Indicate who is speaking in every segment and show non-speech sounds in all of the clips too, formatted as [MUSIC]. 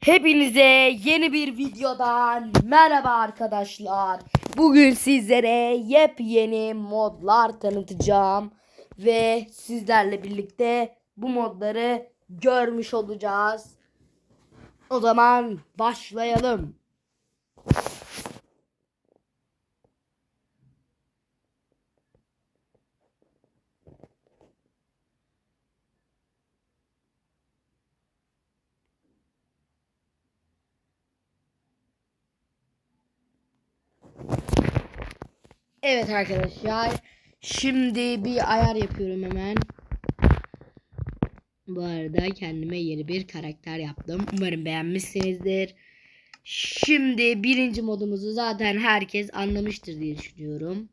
Speaker 1: Hepinize yeni bir videodan merhaba arkadaşlar. Bugün sizlere yepyeni modlar tanıtacağım ve sizlerle birlikte bu modları görmüş olacağız. O zaman başlayalım. Evet arkadaşlar. Şimdi bir ayar yapıyorum hemen. Bu arada kendime yeni bir karakter yaptım. Umarım beğenmişsinizdir. Şimdi birinci modumuzu zaten herkes anlamıştır diye düşünüyorum.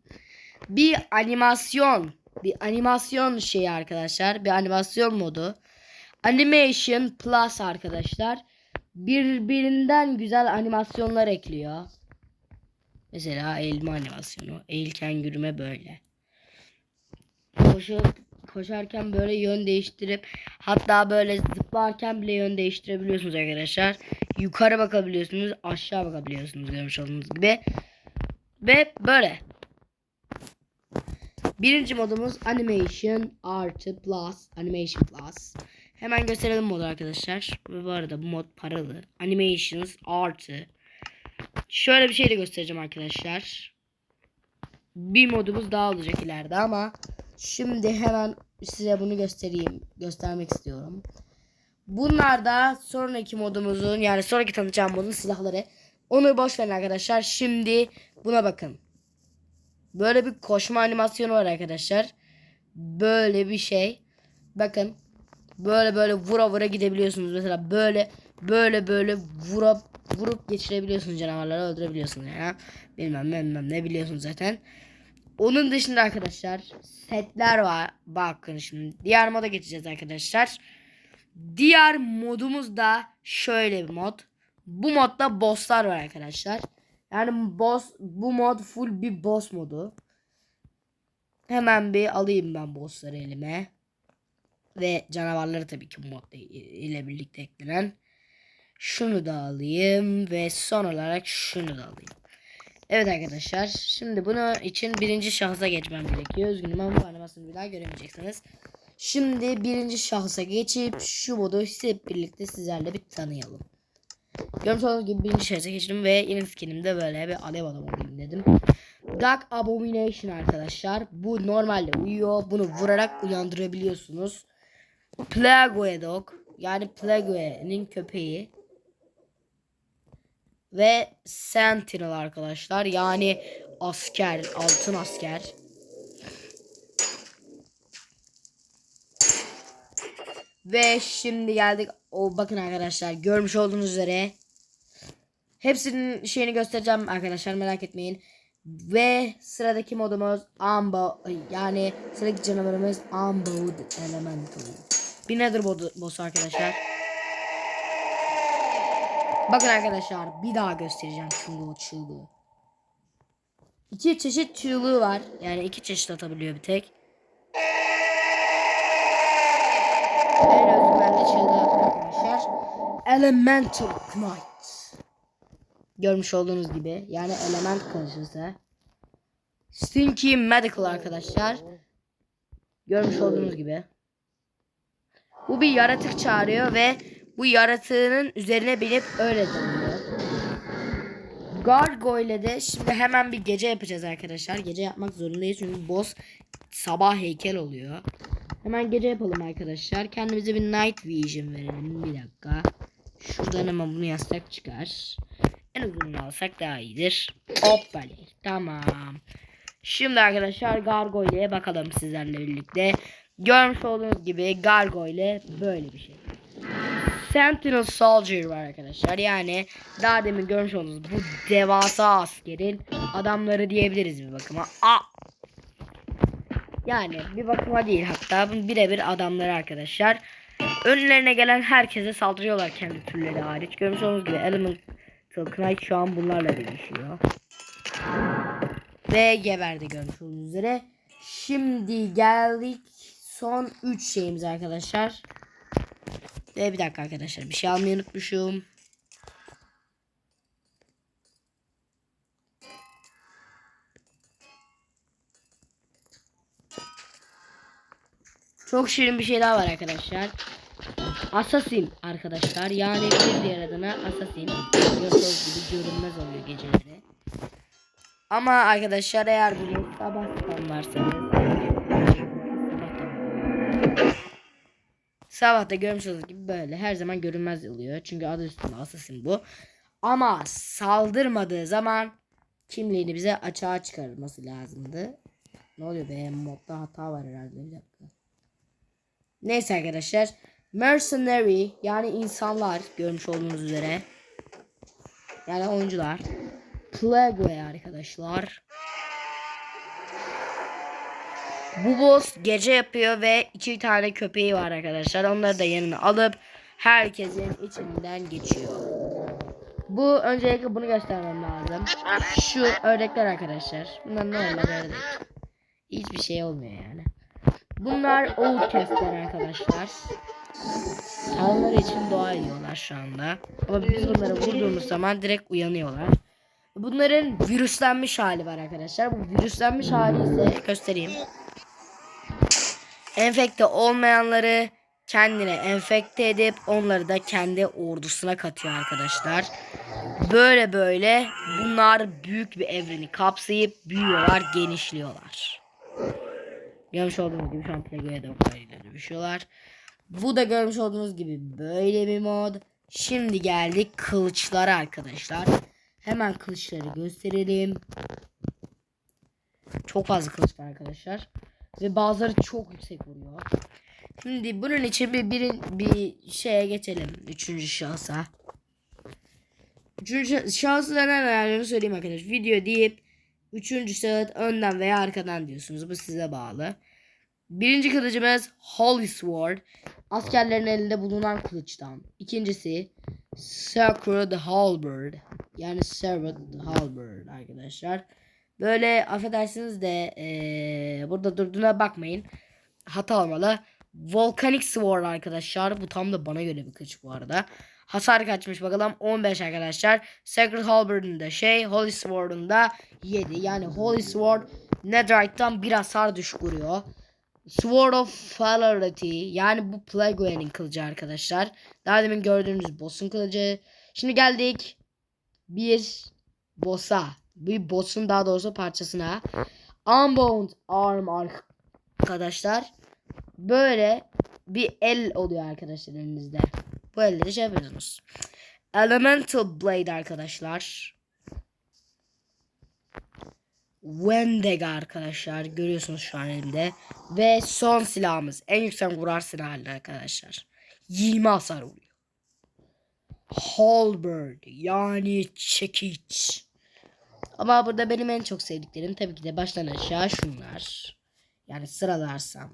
Speaker 1: Bir animasyon. Bir animasyon şeyi arkadaşlar. Bir animasyon modu. Animation Plus arkadaşlar. Birbirinden güzel animasyonlar ekliyor. Mesela eğilme animasyonu. Eğilken yürüme böyle. Koşup, koşarken böyle yön değiştirip hatta böyle zıplarken bile yön değiştirebiliyorsunuz arkadaşlar. Yukarı bakabiliyorsunuz, aşağı bakabiliyorsunuz görmüş olduğunuz gibi. Ve böyle. Birinci modumuz Animation artı Plus. Animation Plus. Hemen gösterelim modu arkadaşlar. Ve bu arada bu mod paralı. Animations artı Şöyle bir şey de göstereceğim arkadaşlar. Bir modumuz daha olacak ileride ama şimdi hemen size bunu göstereyim. Göstermek istiyorum. Bunlar da sonraki modumuzun yani sonraki tanıtacağım modun silahları. Onu boş verin arkadaşlar. Şimdi buna bakın. Böyle bir koşma animasyonu var arkadaşlar. Böyle bir şey. Bakın. Böyle böyle vura vura gidebiliyorsunuz. Mesela böyle böyle böyle vura vurup geçirebiliyorsunuz canavarları öldürebiliyorsunuz ya. Bilmem bilmem ne biliyorsunuz zaten. Onun dışında arkadaşlar setler var. Bakın şimdi diğer moda geçeceğiz arkadaşlar. Diğer modumuz da şöyle bir mod. Bu modda bosslar var arkadaşlar. Yani boss bu mod full bir boss modu. Hemen bir alayım ben bossları elime. Ve canavarları tabii ki mod ile birlikte eklenen. Şunu da alayım ve son olarak şunu da alayım. Evet arkadaşlar şimdi bunu için birinci şahsa geçmem gerekiyor. Üzgünüm ama bu animasyonu bir daha göremeyeceksiniz. Şimdi birinci şahsa geçip şu modu hep birlikte sizlerle bir tanıyalım. Görmüş gibi birinci şahsa geçtim ve yeni skinimde böyle bir alev adam olayım dedim. Dark Abomination arkadaşlar. Bu normalde uyuyor. Bunu vurarak uyandırabiliyorsunuz. Plague Dog yani Plague'nin köpeği ve Sentinel arkadaşlar. Yani asker, altın asker. Ve şimdi geldik. O bakın arkadaşlar görmüş olduğunuz üzere hepsinin şeyini göstereceğim arkadaşlar merak etmeyin. Ve sıradaki modumuz Ambo yani sıradaki canavarımız Unbowed Elemental. Bir nedir boss arkadaşlar? Bakın arkadaşlar bir daha göstereceğim çığlığı çığlığı. İki çeşit çığlığı var. Yani iki çeşit atabiliyor bir tek. En özgüvenli çığlığı arkadaşlar. Elemental Knight. Görmüş olduğunuz gibi. Yani element kılıcısı. Stinky Medical arkadaşlar. Görmüş olduğunuz gibi. Bu bir yaratık çağırıyor ve bu yaratığının üzerine binip öyle dönüyor. Gargoyle de şimdi hemen bir gece yapacağız arkadaşlar. Gece yapmak zorundayız çünkü boss sabah heykel oluyor. Hemen gece yapalım arkadaşlar. Kendimize bir night vision verelim. Bir dakika. Şuradan ama bunu yazsak çıkar. En uzununu alsak daha iyidir. Hoppali. Tamam. Şimdi arkadaşlar Gargoyle'ye bakalım sizlerle birlikte. Görmüş olduğunuz gibi Gargoyle böyle bir şey. Sentinel Soldier var arkadaşlar. Yani daha demin görmüş olduğunuz bu devasa askerin adamları diyebiliriz bir bakıma. Aa! Yani bir bakıma değil hatta birebir adamları arkadaşlar. Önlerine gelen herkese saldırıyorlar kendi türleri hariç. Görmüş olduğunuz gibi Elemental Knight şu an bunlarla dövüşüyor. Ve geberdi görmüş olduğunuz üzere. Şimdi geldik son 3 şeyimiz arkadaşlar. Ve bir dakika arkadaşlar bir şey almayı unutmuşum. Çok şirin bir şey daha var arkadaşlar. Assassin arkadaşlar. Yani bir diğer adına Assassin. Gördüğünüz gibi görünmez oluyor geceleri. Ama arkadaşlar eğer bunu sabah varsanız Sabah da görmüş olduğunuz gibi böyle her zaman görünmez oluyor. Çünkü adı üstünde Assassin bu. Ama saldırmadığı zaman kimliğini bize açığa çıkarılması lazımdı. Ne oluyor be? Modda hata var herhalde. Bir dakika. Neyse arkadaşlar. Mercenary yani insanlar görmüş olduğunuz üzere. Yani oyuncular. Plague arkadaşlar. Bu boss gece yapıyor ve iki tane köpeği var arkadaşlar. Onları da yanına alıp herkesin içinden geçiyor. Bu öncelikle bunu göstermem lazım. Şu ördekler arkadaşlar. Bunlar normal ördek. Hiçbir şey olmuyor yani. Bunlar Outcast'ler arkadaşlar. Tanrıları için dua ediyorlar şu anda. Ama biz bunları vurduğumuz zaman direkt uyanıyorlar. Bunların virüslenmiş hali var arkadaşlar. Bu virüslenmiş hali ise göstereyim. Enfekte olmayanları kendine enfekte edip onları da kendi ordusuna katıyor arkadaşlar. Böyle böyle bunlar büyük bir evreni kapsayıp büyüyorlar, genişliyorlar. Görmüş olduğunuz gibi şu an Plago'ya da oklarıyla dövüşüyorlar. Bu da görmüş olduğunuz gibi böyle bir mod. Şimdi geldik kılıçlara arkadaşlar. Hemen kılıçları gösterelim. Çok fazla kılıç var arkadaşlar. Ve bazıları çok yüksek vuruyor. Şimdi bunun için bir, bir, bir şeye geçelim. Üçüncü şahsa. Üçüncü ne ayarlarını söyleyeyim arkadaşlar. Video deyip üçüncü şahıs önden veya arkadan diyorsunuz. Bu size bağlı. Birinci kılıcımız Holy Sword. Askerlerin elinde bulunan kılıçtan. İkincisi Sacred Halberd. Yani Sacred Halberd arkadaşlar. Böyle affedersiniz de ee, burada durduğuna bakmayın. Hata olmalı. Volcanic Sword arkadaşlar. Bu tam da bana göre bir kılıç bu arada. Hasar kaçmış bakalım 15 arkadaşlar. Sacred Halberd'ın da şey Holy Sword'un da 7. Yani Holy Sword Netherite'dan bir hasar düşük vuruyor. Sword of Falarity yani bu Plague'nin kılıcı arkadaşlar. Daha demin gördüğünüz boss'un kılıcı. Şimdi geldik bir boss'a. Bir boss'un daha doğrusu parçasına. Unbound Arm arkadaşlar. Böyle bir el oluyor arkadaşlar elinizde. Bu elleri şey yapıyorsunuz. Elemental Blade arkadaşlar. Wendega arkadaşlar. Görüyorsunuz şu an elimde. Ve son silahımız. En yüksek vurar silahı arkadaşlar. 20 hasar vuruyor. Halberd yani çekiç. Ama burada benim en çok sevdiklerim tabii ki de baştan aşağı şunlar. Yani sıralarsam.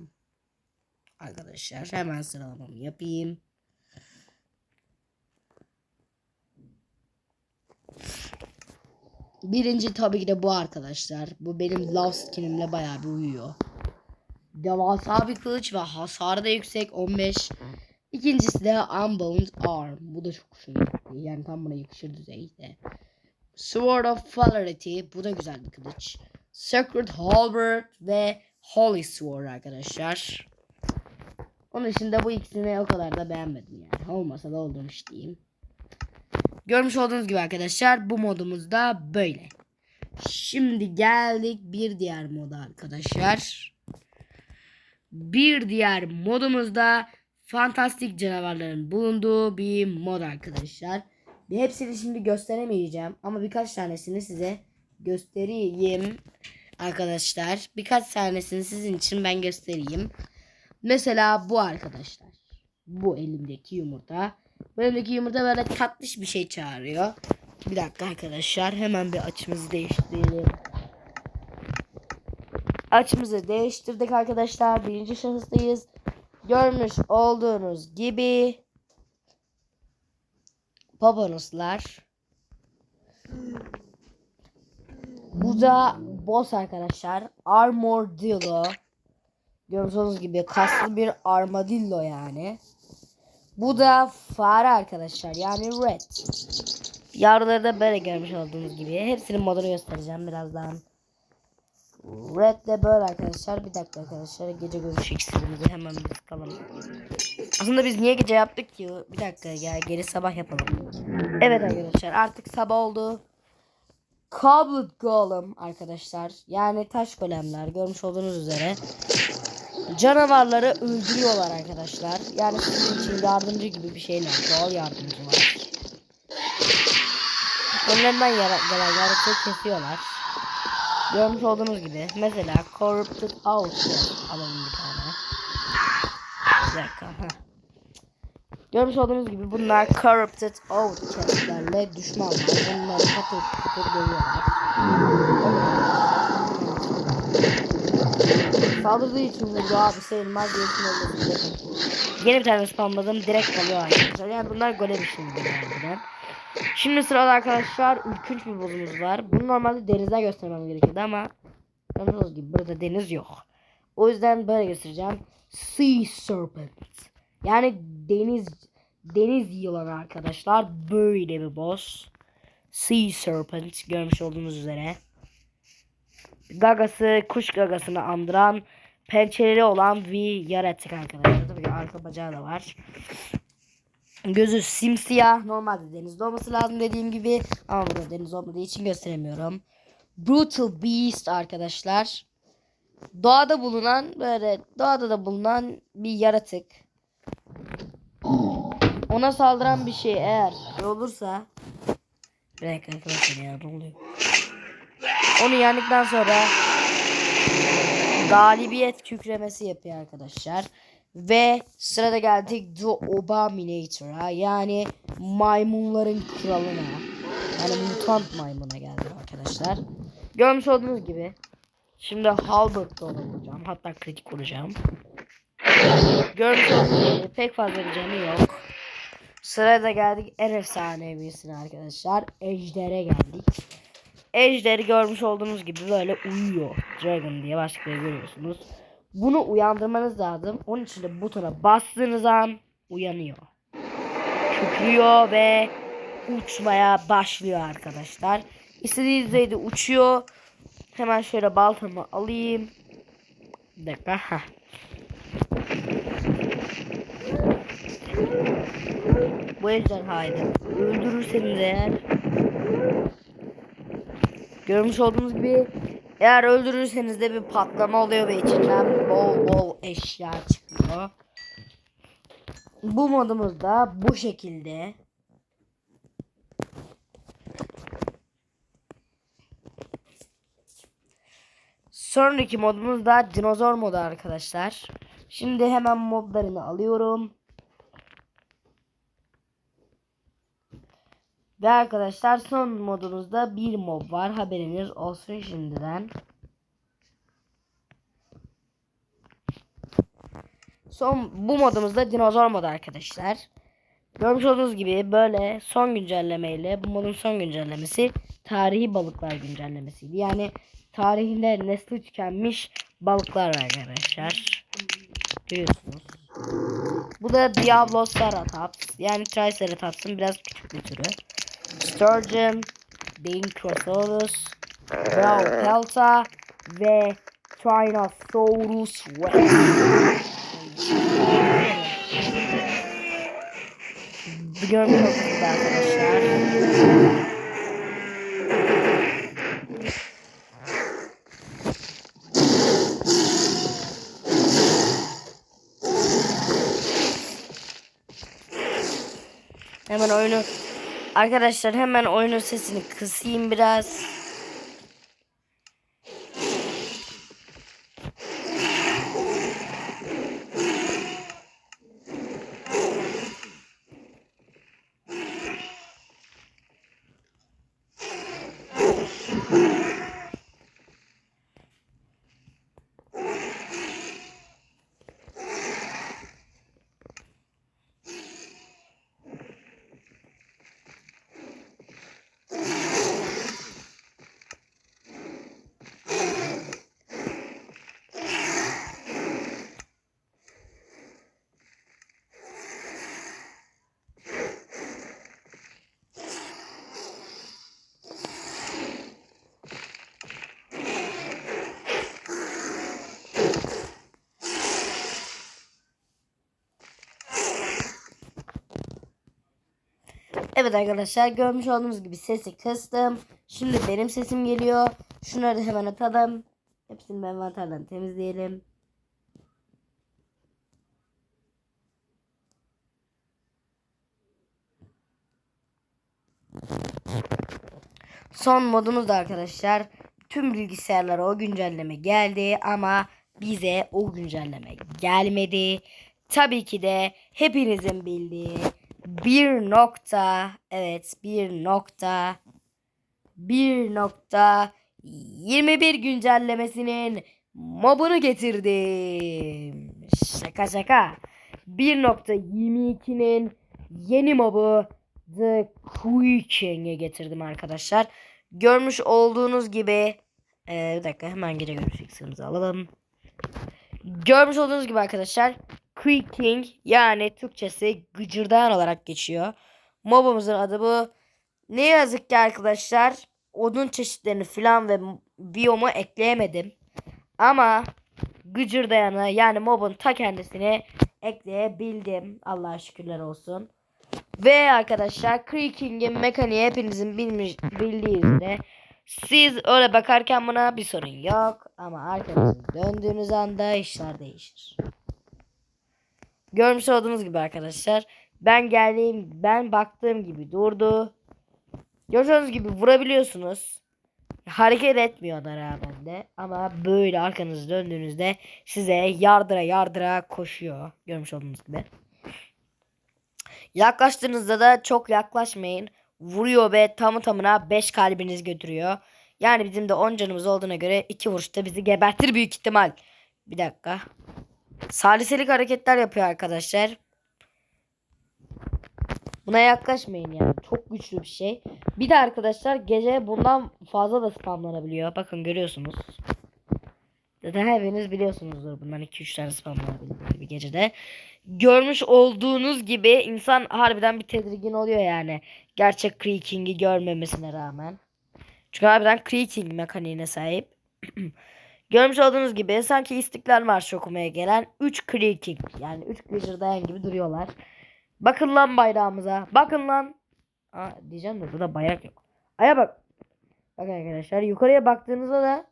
Speaker 1: Arkadaşlar hemen sıralamamı yapayım. Birinci tabii ki de bu arkadaşlar. Bu benim love skinimle bayağı bir uyuyor. Devasa bir kılıç ve hasarı da yüksek 15. İkincisi de Unbound Arm. Bu da çok hoşuma gitti. Yani tam buna yakışır düzeyde. Sword of Falarity. Bu da güzel bir kılıç. Sacred Halberd ve Holy Sword arkadaşlar. Onun dışında bu ikisini o kadar da beğenmedim yani. Olmasa da olmuş diyeyim. Görmüş olduğunuz gibi arkadaşlar bu modumuz da böyle. Şimdi geldik bir diğer moda arkadaşlar. Bir diğer modumuzda fantastik canavarların bulunduğu bir mod arkadaşlar. Hepsini şimdi gösteremeyeceğim ama birkaç tanesini size göstereyim arkadaşlar. Birkaç tanesini sizin için ben göstereyim. Mesela bu arkadaşlar. Bu elimdeki yumurta. Bu elimdeki yumurta böyle tatlış bir şey çağırıyor. Bir dakika arkadaşlar. Hemen bir açımızı değiştirelim. Açımızı değiştirdik arkadaşlar. Birinci şahıstayız. Görmüş olduğunuz gibi Papanuslar. Bu da boss arkadaşlar. Armadillo. Olduğunuz gibi kaslı bir armadillo yani. Bu da fare arkadaşlar. Yani red. Yavruları da böyle görmüş olduğunuz gibi. Hepsinin modunu göstereceğim birazdan. Red de böyle arkadaşlar. Bir dakika arkadaşlar. Gece görüş iksirimizi hemen bir sıkalım. Aslında biz niye gece yaptık ki? Bir dakika ya geri sabah yapalım. Evet arkadaşlar artık sabah oldu. Kablet Golem arkadaşlar. Yani taş golemler görmüş olduğunuz üzere. Canavarları öldürüyorlar arkadaşlar. Yani sizin için yardımcı gibi bir şeyler. Doğal yardımcılar. Önlerinden yara- gelen yaratığı kesiyorlar. Görmüş olduğunuz gibi. Mesela Corrupted Out alalım bir tane. Bir dakika. Görmüş olduğunuz gibi bunlar Corrupted Outcast'lerle düşmanlar. Bunları patır patır dövüyorlar. Saldırdığı için vurdu abi sayılmaz diyorsun öldürsün. Yeni bir tane spamladım direkt kalıyor arkadaşlar. Yani bunlar golem işini harbiden. Şimdi sırada arkadaşlar ürkünç bir bozumuz var. Bunu normalde denizden göstermem gerekiyordu ama gördüğünüz gibi burada deniz yok. O yüzden böyle göstereceğim. Sea Serpent. Yani deniz deniz yılanı arkadaşlar. Böyle bir boss. Sea Serpent görmüş olduğunuz üzere. Gagası kuş gagasını andıran pençeleri olan bir yaratık arkadaşlar. Tabii ki arka bacağı da var. Gözü simsiyah. Normalde denizde olması lazım dediğim gibi. Ama burada deniz olmadığı için gösteremiyorum. Brutal Beast arkadaşlar. Doğada bulunan böyle doğada da bulunan bir yaratık. Ona saldıran bir şey eğer olursa bir dakika ya ne oluyor? Onu yendikten sonra galibiyet kükremesi yapıyor arkadaşlar. Ve sırada geldik The Obaminator'a yani maymunların kralına. Yani mutant maymuna geldi arkadaşlar. Görmüş olduğunuz gibi. Şimdi Halbert'ta ona vuracağım. Hatta kritik vuracağım. Görmüş olduğunuz gibi pek fazla bir canı yok. Sırada geldik en efsaneviyesine arkadaşlar. Ejder'e geldik. Ejder'i görmüş olduğunuz gibi böyle uyuyor. Dragon diye başlıkları görüyorsunuz. Bunu uyandırmanız lazım. Onun için de butona bastığınız an uyanıyor. Kükrüyor ve uçmaya başlıyor arkadaşlar. İstediği düzeyde uçuyor. Hemen şöyle baltamı alayım. Bir dakika. Heh. Bu ejderhayı öldürürseniz eğer Görmüş olduğunuz gibi eğer öldürürseniz de bir patlama oluyor ve içinden bol bol eşya çıkıyor. Bu modumuz da bu şekilde. Sonraki modumuz da dinozor modu arkadaşlar. Şimdi hemen modlarını alıyorum. Ve arkadaşlar son modumuzda bir mob var. Haberiniz olsun şimdiden. Son bu modumuzda dinozor modu arkadaşlar. Görmüş olduğunuz gibi böyle son güncellemeyle bu modun son güncellemesi tarihi balıklar güncellemesiydi. Yani tarihinde nesli tükenmiş balıklar var arkadaşlar. Görüyorsunuz. Bu da Diablo Ceratops. Yani Triceratops'un biraz küçük bir türü. Sturgeon, Dincrosaurus, Pelta ve Tyrannosaurus Rex. Görmüş oldunuz arkadaşlar. Hemen oyunu Arkadaşlar hemen oyunun sesini kısayım biraz. Evet arkadaşlar görmüş olduğunuz gibi sesi kıstım. Şimdi benim sesim geliyor. Şunları hemen atalım. Hepsini envanterden temizleyelim. Son modumuz da arkadaşlar. Tüm bilgisayarlara o güncelleme geldi ama bize o güncelleme gelmedi. Tabii ki de hepinizin bildiği bir nokta evet bir nokta bir nokta 21 güncellemesinin mobunu getirdim. Şaka şaka. 1.22'nin yeni mobu The Quicken'e getirdim arkadaşlar. Görmüş olduğunuz gibi ee, bir dakika hemen geri görüşeceksiniz alalım. Görmüş olduğunuz gibi arkadaşlar Creaking yani Türkçesi gıcırdayan olarak geçiyor. Mobumuzun adı bu. Ne yazık ki arkadaşlar odun çeşitlerini filan ve biyomu ekleyemedim. Ama gıcırdayanı yani mobun ta kendisini ekleyebildim. Allah'a şükürler olsun. Ve arkadaşlar Creaking'in mekaniği hepinizin bilmiş, bildiği üzere siz öyle bakarken buna bir sorun yok. Ama arkanızı döndüğünüz anda işler değişir. Görmüş olduğunuz gibi arkadaşlar. Ben geldiğim, ben baktığım gibi durdu. Gördüğünüz gibi vurabiliyorsunuz. Hareket etmiyor da rağmen de. Ama böyle arkanızı döndüğünüzde size yardıra yardıra koşuyor. Görmüş olduğunuz gibi. Yaklaştığınızda da çok yaklaşmayın. Vuruyor ve tamı tamına 5 kalbiniz götürüyor. Yani bizim de 10 canımız olduğuna göre 2 vuruşta bizi gebertir büyük ihtimal. Bir dakika. Saliselik hareketler yapıyor arkadaşlar. Buna yaklaşmayın yani. Çok güçlü bir şey. Bir de arkadaşlar gece bundan fazla da spamlanabiliyor. Bakın görüyorsunuz. Zaten hepiniz biliyorsunuzdur bundan 2-3 tane spamlanabiliyor bir gecede. Görmüş olduğunuz gibi insan harbiden bir tedirgin oluyor yani. Gerçek creaking'i görmemesine rağmen. Çünkü harbiden creaking mekaniğine sahip. [CLEARS THROAT] Görmüş olduğunuz gibi sanki İstiklal Marşı okumaya gelen 3 creaking yani 3 gıcırdayan gibi duruyorlar. Bakın lan bayrağımıza. Bakın lan. Aa, diyeceğim de burada bayrak yok. Aya bak. Bakın arkadaşlar yukarıya baktığınızda da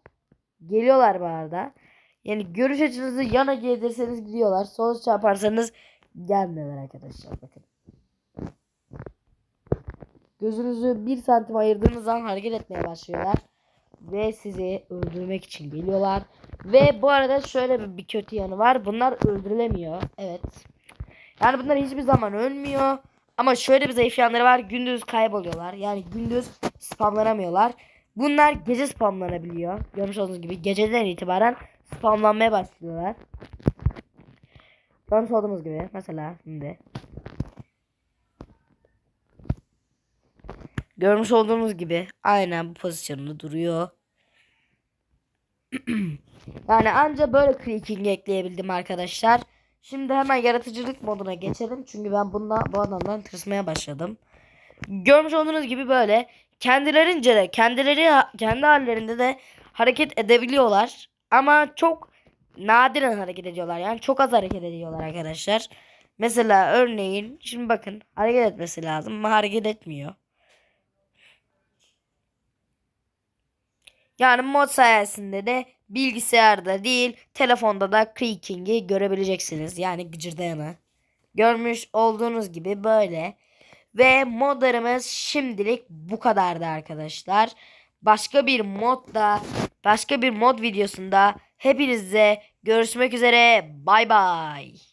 Speaker 1: geliyorlar bu arada. Yani görüş açınızı yana gelirseniz gidiyorlar. Sol çarparsanız gelmiyorlar arkadaşlar. Bakın. Gözünüzü bir santim ayırdığınız zaman hareket etmeye başlıyorlar. Ve sizi öldürmek için geliyorlar. Ve bu arada şöyle bir, kötü yanı var. Bunlar öldürülemiyor. Evet. Yani bunlar hiçbir zaman ölmüyor. Ama şöyle bir zayıf yanları var. Gündüz kayboluyorlar. Yani gündüz spamlanamıyorlar. Bunlar gece spamlanabiliyor. Görmüş olduğunuz gibi geceden itibaren spamlanmaya başlıyorlar. Görmüş olduğunuz gibi mesela şimdi. Görmüş olduğunuz gibi aynen bu pozisyonunda duruyor. [CLEARS THROAT] yani anca böyle creaking ekleyebildim arkadaşlar. Şimdi hemen yaratıcılık moduna geçelim. Çünkü ben bundan, bu adamdan tırsmaya başladım. Görmüş olduğunuz gibi böyle kendilerince de kendileri kendi hallerinde de hareket edebiliyorlar. Ama çok nadiren hareket ediyorlar. Yani çok az hareket ediyorlar arkadaşlar. Mesela örneğin şimdi bakın hareket etmesi lazım ama hareket etmiyor. Yani mod sayesinde de bilgisayarda değil telefonda da creaking'i görebileceksiniz. Yani gıcırdayanı. Görmüş olduğunuz gibi böyle. Ve modlarımız şimdilik bu kadardı arkadaşlar. Başka bir modda, başka bir mod videosunda hepinizle görüşmek üzere. Bay bay.